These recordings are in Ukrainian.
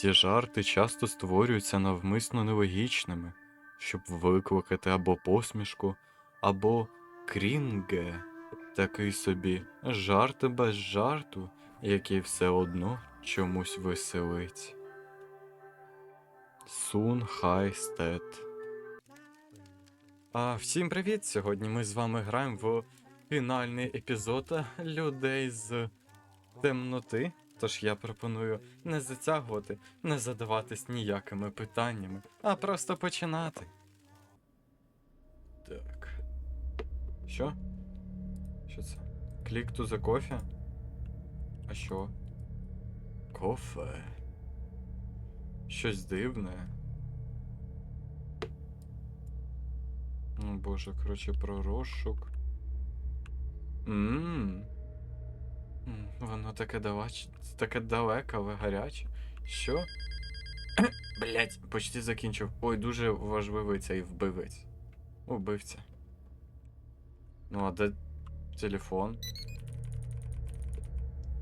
Ці жарти часто створюються навмисно нелогічними, щоб викликати або посмішку, або крінге, такий собі жарт без жарту, який все одно чомусь веселить. Сун Хай Стет. А всім привіт! Сьогодні ми з вами граємо в фінальний епізод людей з темноти. Тож я пропоную не затягувати, не задаватись ніякими питаннями, а просто починати. Так. Що? Що це? Клік to the coffee? А що? Кофе. Щось дивне. Ну, боже, коротше, про розшук. Ммм. Воно таке давач... таке далеке, але гаряче. Що? Блять, почти закінчив. Ой, дуже важливий цей вбивець. Убивця. Ну, а де телефон?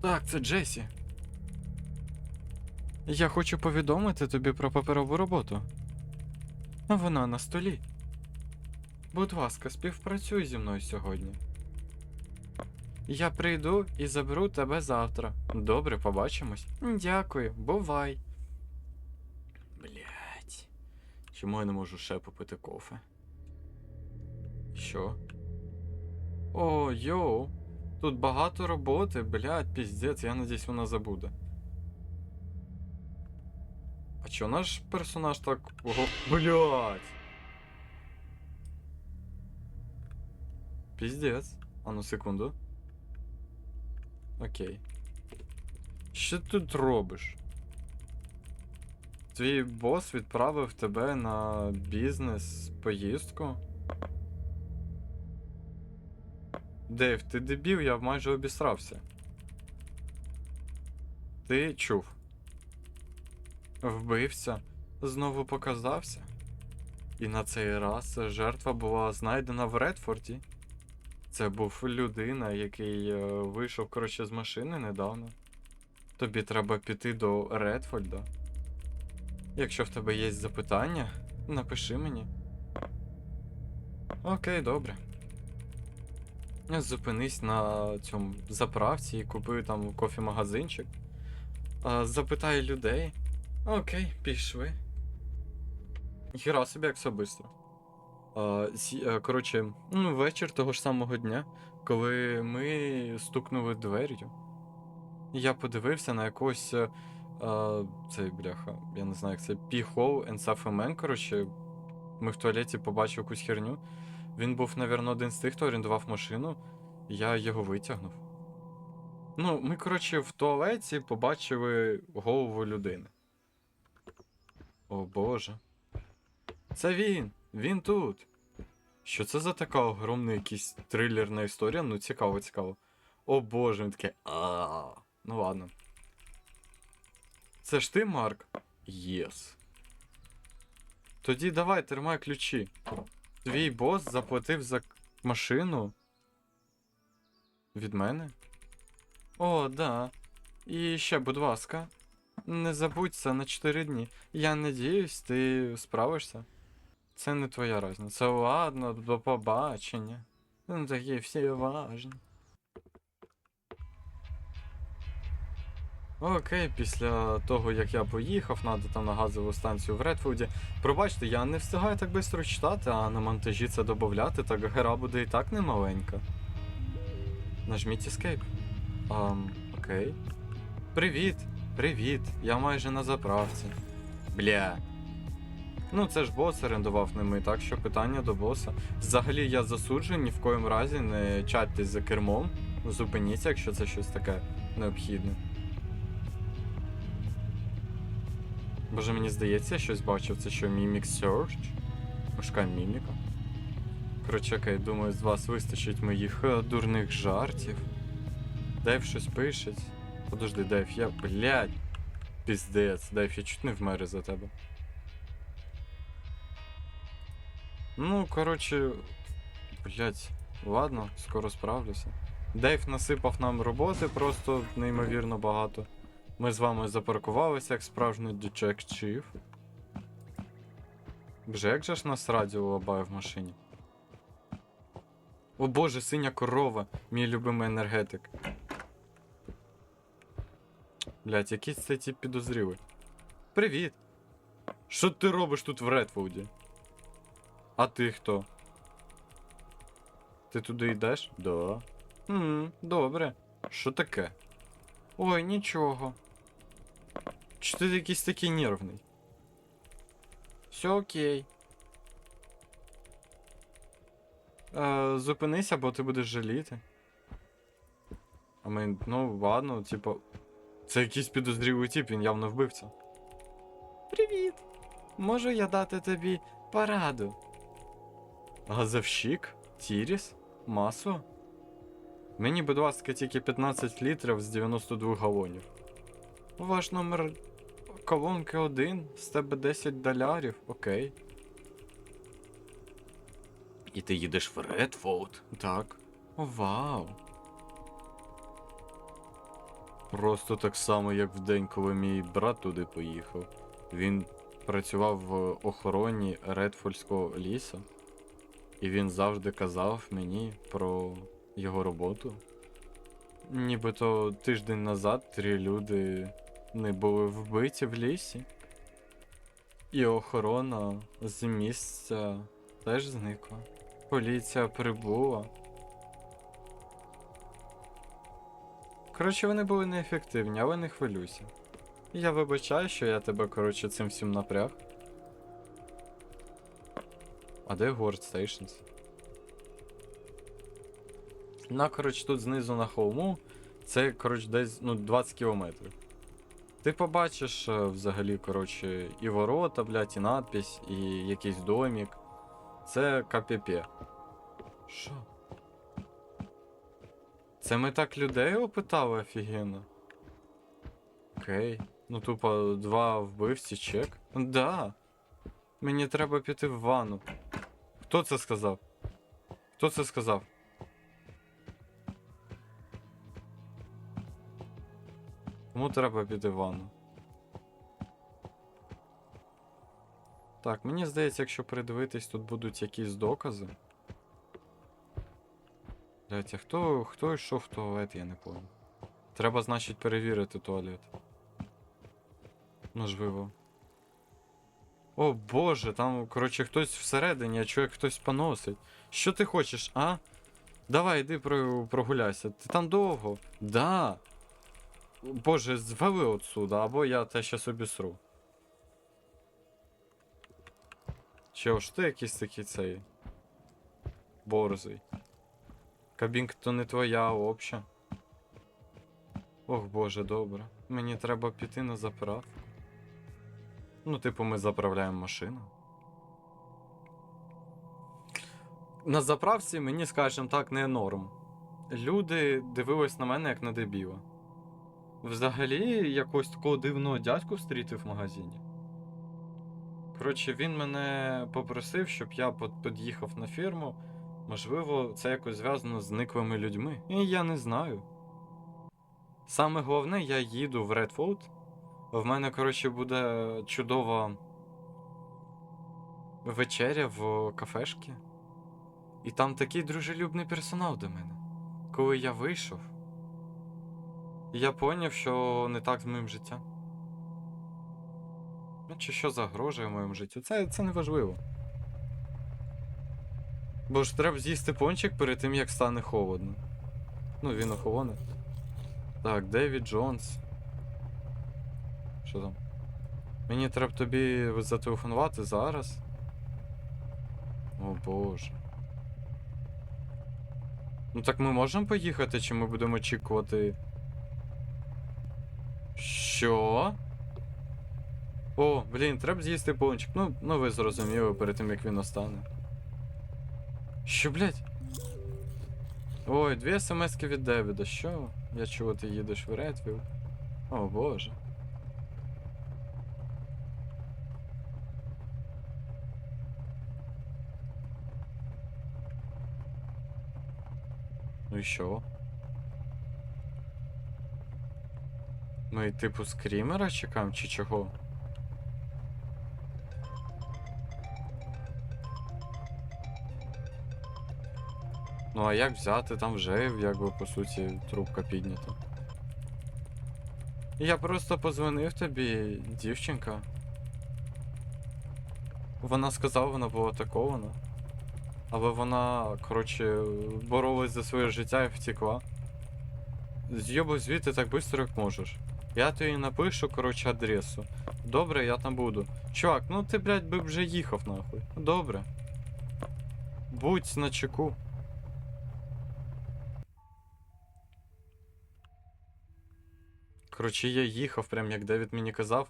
Так, це Джесі. Я хочу повідомити тобі про паперову роботу. Вона на столі. Будь ласка, співпрацюй зі мною сьогодні. Я прийду і заберу тебе завтра. Добре, побачимось. Дякую, бувай. Блять. Чому я не можу ще попити кофе? Що? О, йоу. Тут багато роботи, блядь, піздець, я надіюсь, вона забуде. А чо наш персонаж так. Ого. Блять. Піздець. А ну секунду. Окей. Що ти тут робиш? Твій бос відправив тебе на бізнес поїздку? Дейв, ти дебіл, я майже обісрався. Ти чув. Вбився, знову показався. І на цей раз жертва була знайдена в Редфорді. Це був людина, який е, вийшов, коротше, з машини недавно. Тобі треба піти до Редфорда. Якщо в тебе є запитання, напиши мені. Окей, добре. Зупинись на цьому заправці і купи там кофі-магазинчик. Запитай людей. Окей, пішли. Хіра собі як все бистро. Е, коротше, ну, вечір того ж самого дня, коли ми стукнули двер'ю. Я подивився на якогось. е, А, цей бляха, я не знаю, як це Піхол Енсафемен, коротше. Ми в туалеті побачив якусь херню. Він був, навірно, один з тих, хто орендував машину. Я його витягнув. Ну, ми, коротше, в туалеті побачили голову людини. О боже. Це він! Він тут. Що це за така огромна якась трилерна історія? Ну, цікаво, цікаво. О боже, він таке. а Ну ладно. Це ж ти, Марк? Єс. Тоді давай, тримай ключі. Твій бос заплатив за машину. Від мене? О, да. І ще, будь ласка, не забудь це на 4 дні. Я надіюсь, ти справишся. Це не твоя разниця. Ладно, до побачення. Ну, такі всі важні. Окей, після того, як я поїхав, надо там на газову станцію в Редфуді. Пробачте, я не встигаю так швидко читати, а на монтажі це додати, так гра буде і так немаленька. Нажміть Escape. Ам, окей. Привіт, привіт, я майже на заправці. Бля. Ну, це ж бос орендував не ми, так що питання до боса. Взагалі я засуджую, ні в коєму разі не чаттесь за кермом. Зупиніться, якщо це щось таке необхідне. Боже, мені здається, я щось бачив, це що Mimic Search? Мушка міміка. Коротше, окей, думаю, з вас вистачить моїх е, дурних жартів. Дейв щось пише. Подожди, Дейв, я. Блядь. Піздець, Дейв, я чуть не вмер за тебе. Ну, коротше. Блядь, ладно, скоро справлюся. Дейв насипав нам роботи просто неймовірно багато. Ми з вами запаркувалися як справжній детектив. Боже, як же ж нас радіо лабає в машині? О боже, синя корова, мій любимий енергетик. Блять, якийсь цей тип підозрілий. Привіт! Що ти робиш тут в Редфолді? А ти хто? Ти туди йдеш? Да. Хм, добре. Що таке? Ой, нічого. Чи ти якийсь такий нервний? Все окей. Е, зупинися, бо ти будеш жаліти. А ми, ну, ладно, типу. Це якийсь підозрілий тип, він явно вбивця. Привіт! Можу я дати тобі пораду? Газовщик? Тіріс? Масло? Мені, будь ласка, тільки 15 літрів з 92 галонів. Ваш номер колонки 1, з тебе 10 долярів, окей. І ти їдеш в Редфолд? Так. О, вау. Просто так само, як в день, коли мій брат туди поїхав. Він працював в охороні Редфольського лісу. І він завжди казав мені про його роботу. Нібито тиждень назад три люди не були вбиті в лісі. І охорона з місця теж зникла. Поліція прибула. Коротше, вони були неефективні, але не хвилюйся. Я вибачаю, що я тебе, коротше, цим всім напряг. А де Горд Stations? На, коротше, тут знизу на холму. Це, коротше, десь ну, 20 кілометрів. Ти побачиш е, взагалі, коротше, і ворота, блядь, і надпись, і якийсь домик. Це КПП. Що? Це ми так людей опитали офігенно. Окей. Ну тупо два вбивці чек. Да. Мені треба піти в ванну. Хто це сказав? Хто це сказав? Кому треба піти в ванну? Так, мені здається, якщо придивитись, тут будуть якісь докази. Блять, а хто, хто йшов в туалет, я не пам'ятаю. Треба, значить, перевірити туалет. Можливо. О боже, там, коротше, хтось всередині, чую, як хтось поносить. Що ти хочеш, а? Давай, йди прогуляйся. Ти там довго? Да. Боже, звали отсюда, або я те щас обісру. Чого ж ти якийсь такий цей. Борзий. Кабінка то не твоя, а обща. Ох боже, добре. Мені треба піти на заправку. Ну, типу, ми заправляємо машину. На заправці мені, скажімо так, не норм. Люди дивились на мене як на дебіла. Взагалі, якогось такого дивного дядьку встрітив в магазині. Коротше, він мене попросив, щоб я під'їхав на фірму. Можливо, це якось зв'язано з зниклими людьми. І я не знаю. Саме головне, я їду в Редфолд. В мене, коротше, буде чудова вечеря в кафешці. І там такий дружелюбний персонал до мене. Коли я вийшов, я поняв, що не так з моїм життям. Ну, чи що загрожує моєму життю? Це, це не важливо. Бо ж треба з'їсти пончик перед тим, як стане холодно. Ну, він охолоне. Так, Девід Джонс. Там? Мені треба тобі зателефонувати зараз. О боже. Ну так ми можемо поїхати, чи ми будемо очікувати. Що? О, блін, треба з'їсти пончик. Ну, ну ви зрозуміли перед тим, як він настане. Що, блядь? Ой, дві смски від Девіда. Що? Я чого ти їдеш в Редвіл? О боже. Ну і що? Ми, типу, скрімера чекаємо чи чого? Ну а як взяти? Там вже, якби, по суті, трубка піднята. Я просто позвонив тобі, дівчинка. Вона сказала, вона була атакована. Але вона, коротше, боролась за своє життя і втекла. З'єбай звідти так швидко, як можеш. Я тобі напишу, коротше, адресу. Добре, я там буду. Чувак, ну ти, блядь, би вже їхав нахуй. Добре. Будь на чеку. Коротше, я їхав, прям як Девід мені казав.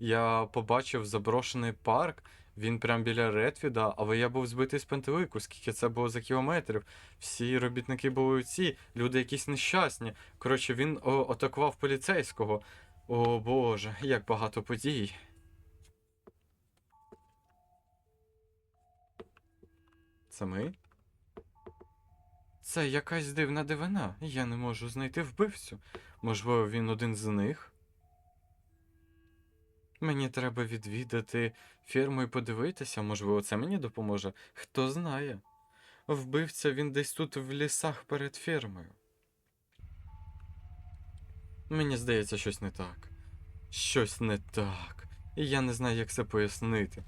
Я побачив заброшений парк. Він прям біля Редфіда, але я був збитий з пантелику, скільки це було за кілометрів. Всі робітники були ці, люди якісь нещасні. Коротше, він о, атакував поліцейського. О боже, як багато подій. Це ми? Це якась дивна дивина. Я не можу знайти вбивцю. Можливо, він один з них? Мені треба відвідати ферму і подивитися, можливо, це мені допоможе. Хто знає. Вбивця він десь тут в лісах перед фермою. Мені здається, щось не так. Щось не так. І я не знаю, як це пояснити.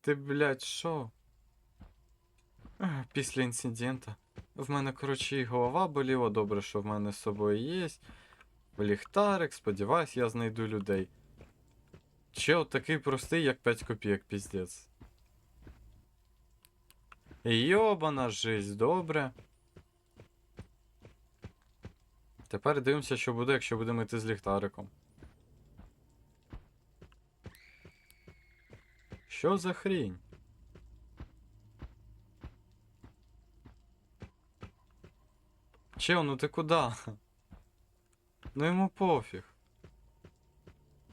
Ти, блядь, що? Після інцидента. В мене, коротше, і голова боліла, добре, що в мене з собою є. Ліхтарик, сподіваюсь, я знайду людей. Чел такий простий, як 5 копійок, піздець. Йобана жизнь, добре. Тепер дивимося, що буде, якщо будемо йти з ліхтариком. Що за хрінь? Чел, ну ти куда? Ну йому пофіг.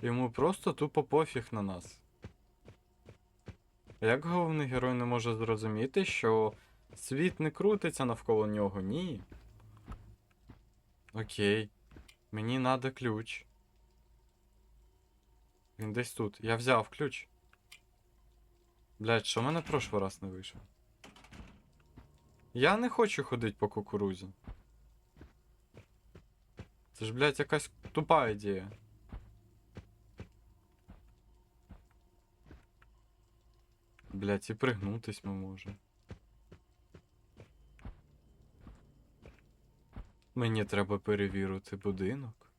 Йому просто тупо пофіг на нас. Як головний герой не може зрозуміти, що світ не крутиться навколо нього? Ні. Окей. Мені надо ключ. Він десь тут. Я взяв ключ. Блять, що в мене прошлий раз не вийшов? Я не хочу ходити по кукурузі. Це ж, блядь, якась тупа ідея. Блядь, і пригнутись ми можемо. Мені треба перевірити будинок.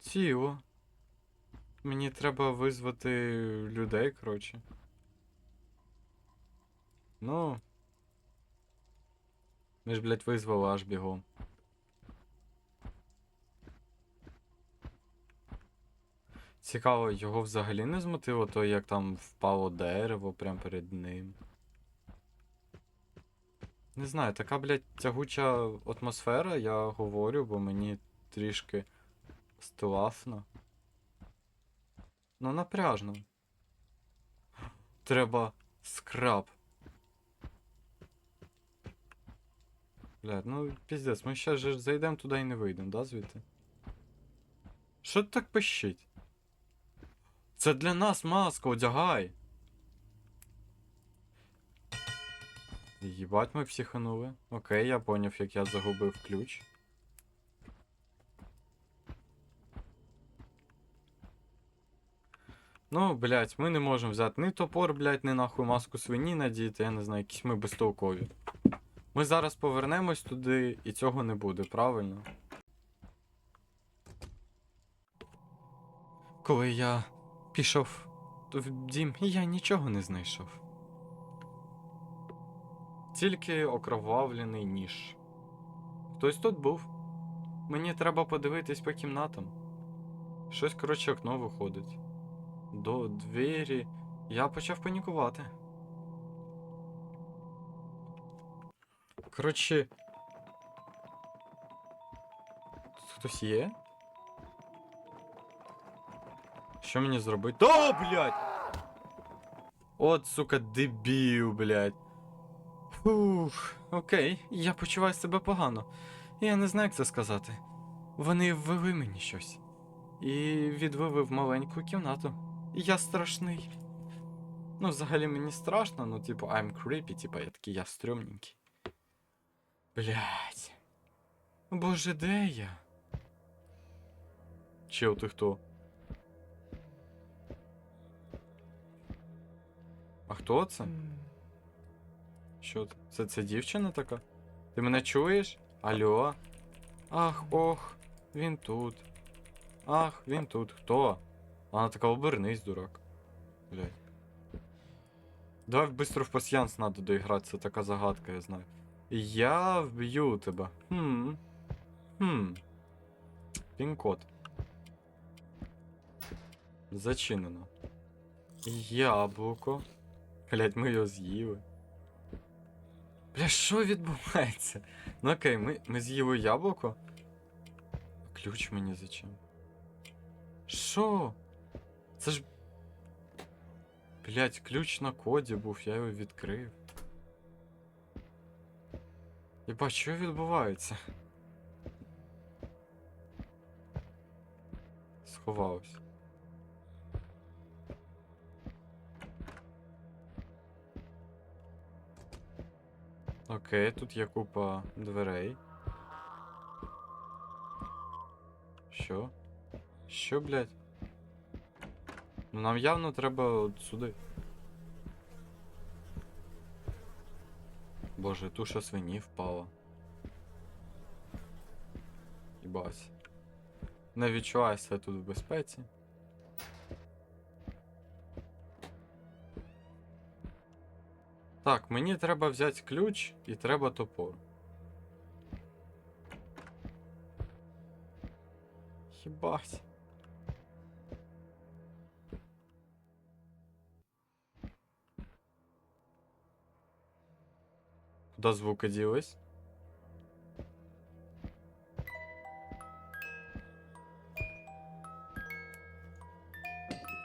Ціло. Мені треба визвати людей, коротше. Ну. Ми ж, блядь, визвали аж бігом. Цікаво, його взагалі не змотило то, як там впало дерево прямо перед ним. Не знаю, така, блядь, тягуча атмосфера, я говорю, бо мені трішки стилафно. Ну, напряжно. Треба скраб. Блядь, ну піздець, ми ще ж зайдемо туди і не вийдемо, да, звідти? Що так пищить? Це для нас маска, одягай. Їбать, ми психанули. Окей, я поняв, як я загубив ключ. Ну, блять, ми не можемо взяти ні топор, блять, ні нахуй маску свині надіти, я не знаю, якісь ми безтолкові. Ми зараз повернемось туди, і цього не буде, правильно? Коли я пішов в дім, я нічого не знайшов. Тільки окровавлений ніж. Хтось тут був. Мені треба подивитись по кімнатам. Щось, коротше, окно виходить. До двері. Я почав панікувати. Коротше. Тут хтось є? Що мені зробити? О, блядь! От, сука, дебіл, блядь. Фух, окей, я почуваю себе погано. Я не знаю, як це сказати. Вони ввели мені щось. І відвели в маленьку кімнату. Я страшний. Ну, взагалі мені страшно, ну, типу, I'm creepy, типу, я такий, я стрьомненький. Блять. Боже, де я? Чел, ти хто? Хто це? Що це? Це, це дівчина така? Ти мене чуєш? Алло? Ах, ох, він тут. Ах, він тут. Хто? Вона така обернись, дурак. Блять. Давай быстро в пасьянс надо доіграти, це така загадка, я знаю. Я вб'ю тебе. Хм. Хм. Пін-код. Зачинено. Яблуко. Блять, ми його з'їли. Бля, що відбувається? Ну окей, ми, ми з'їли яблуко. Ключ мені зачем? Що? Це ж. Блять, ключ на коді був, я його відкрив. Єба, що відбувається? Сховався. Окей, тут є купа дверей. Що? Що, блядь? Ну нам явно треба от сюди. Боже, туша свині впала. Їбась. Не відчуваю себе тут в безпеці. Так, мені треба взяти ключ і треба топор. Хібать. Куда звуки ділись?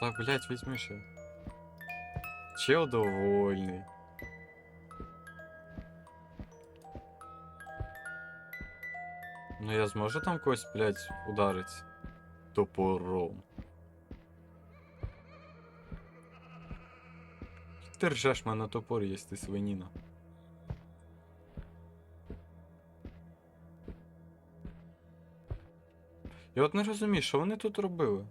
Так, блять, візьми ще. Чел довольний. Ну я зможу там когось, блядь, ударить топором. Ти ржеш, мене топор є, ти свиніна. Я от не розумію, що вони тут робили.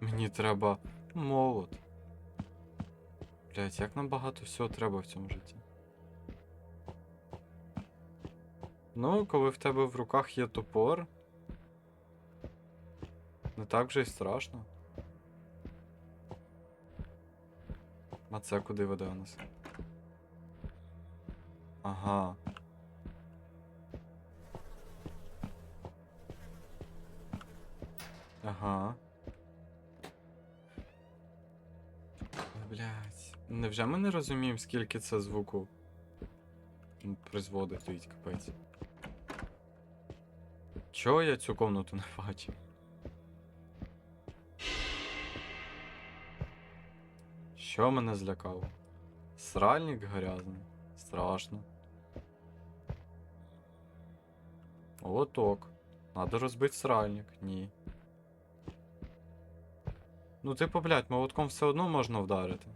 Мені треба молот. Блять, як нам багато всього треба в цьому житті. Ну, коли в тебе в руках є топор. Не так вже й страшно. А це куди веде у нас? Ага. Ага. Невже ми не розуміємо, скільки це звуку призводить стоїть капець? Чого я цю комнату не бачив? Що мене злякало? Сральник грязний. Страшно. Лоток. Надо розбити сральник. Ні. Ну, типу, блядь, молотком все одно можна вдарити.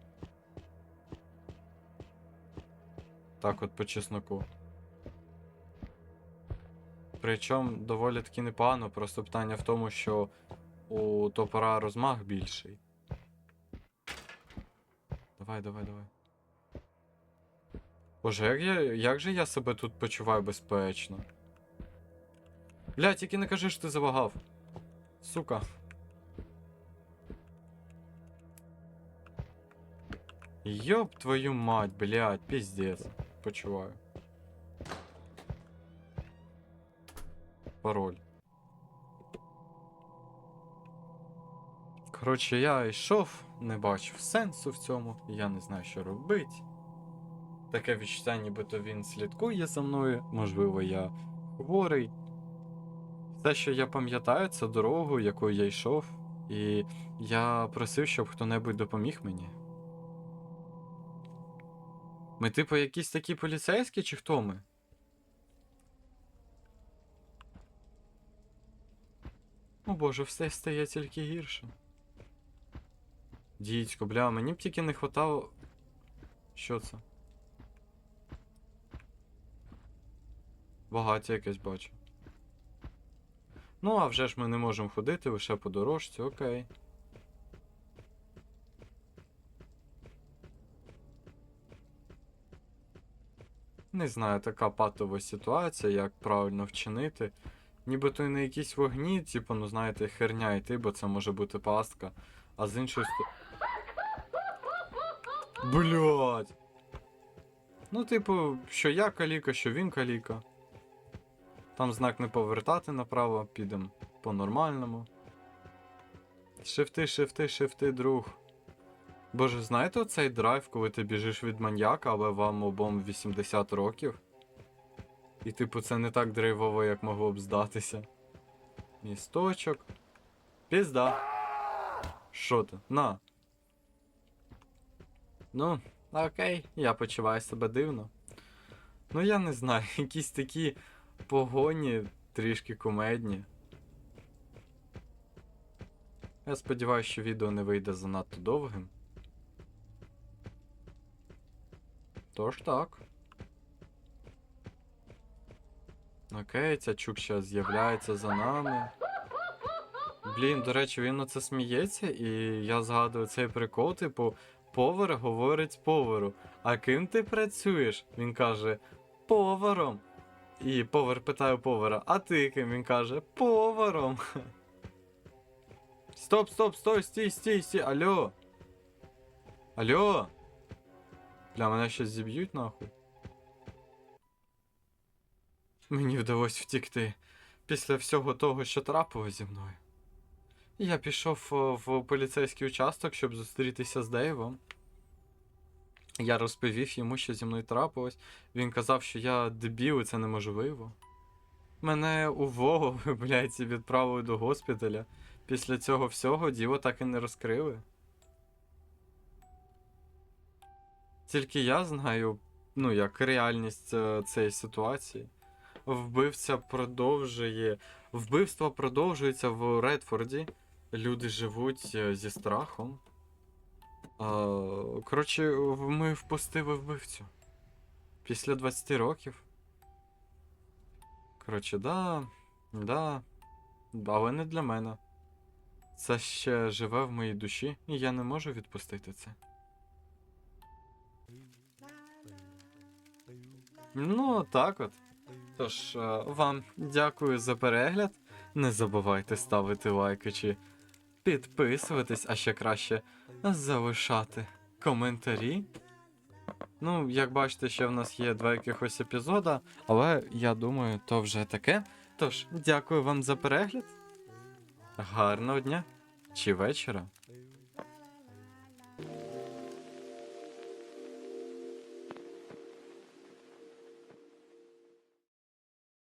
Так от по чесноку. Причому доволі таки непогано, просто питання в тому, що у топора розмах більший. Давай, давай, давай. Боже, як, я, як же я себе тут почуваю безпечно? Блядь, тільки не кажи, що ти завагав. Сука. Ёб твою мать, блядь, пиздец. Почуваю. Пароль. Коротше, я йшов, не бачив сенсу в цьому, я не знаю, що робити. Таке відчуття, нібито він слідкує за мною, можливо, я хворий. Все, що я пам'ятаю, це дорогу, якою я йшов, І я просив, щоб хто-небудь допоміг мені. Ми, типу, якісь такі поліцейські, чи хто ми? О боже, все стає тільки гірше. Дідько, бля, мені б тільки не хватало. Що це? Багаття якесь бачу. Ну, а вже ж ми не можемо ходити лише по дорожці, окей. Не знаю, така патова ситуація, як правильно вчинити. Нібито й на якісь вогні, типу, ну знаєте, херня йти, бо це може бути пастка. А з іншої сторони. Блять. Ну, типу, що я каліка, що він каліка. Там знак не повертати направо, підемо по-нормальному. Шифти, шифти, шифти, друг. Боже, знаєте оцей драйв, коли ти біжиш від маньяка, але вам обом 80 років? І типу це не так драйвово, як могло б здатися. Місточок. Пізда. Що ти? На. Ну, окей, я почуваю себе дивно. Ну, я не знаю, якісь такі погоні трішки кумедні. Я сподіваюся, що відео не вийде занадто довгим. Тож так. Окей, ця чук ще з'являється за нами. Блін, до речі, він оце сміється, і я згадую цей прикол, типу, повар говорить повару. А ким ти працюєш? Він каже, поваром. І повар питає повара, а ти ким? Він каже, поваром. Стоп, стоп, стой, стій, стій, стій, алло. Алло. Бля, мене щось зіб'ють нахуй. Мені вдалося втікти після всього того, що трапилось зі мною. Я пішов в поліцейський участок, щоб зустрітися з Дейвом. Я розповів йому, що зі мною трапилось. Він казав, що я дебіл і це неможливо. Мене уволили, блядь, і відправили до госпіталя. Після цього всього діло так і не розкрили. Тільки я знаю, ну, як реальність е, цієї ситуації. Вбивця продовжує. Вбивство продовжується в Редфорді. Люди живуть е, зі страхом. Коротше, ми впустили вбивцю. Після 20 років. Коротше, да. Да. Але не для мене. Це ще живе в моїй душі, і я не можу відпустити це. Ну, так от. Тож, е, вам дякую за перегляд. Не забувайте ставити лайки чи підписуватись, а ще краще залишати коментарі. Ну, як бачите, ще в нас є два якихось епізода, але я думаю, то вже таке. Тож, дякую вам за перегляд. Гарного дня чи вечора.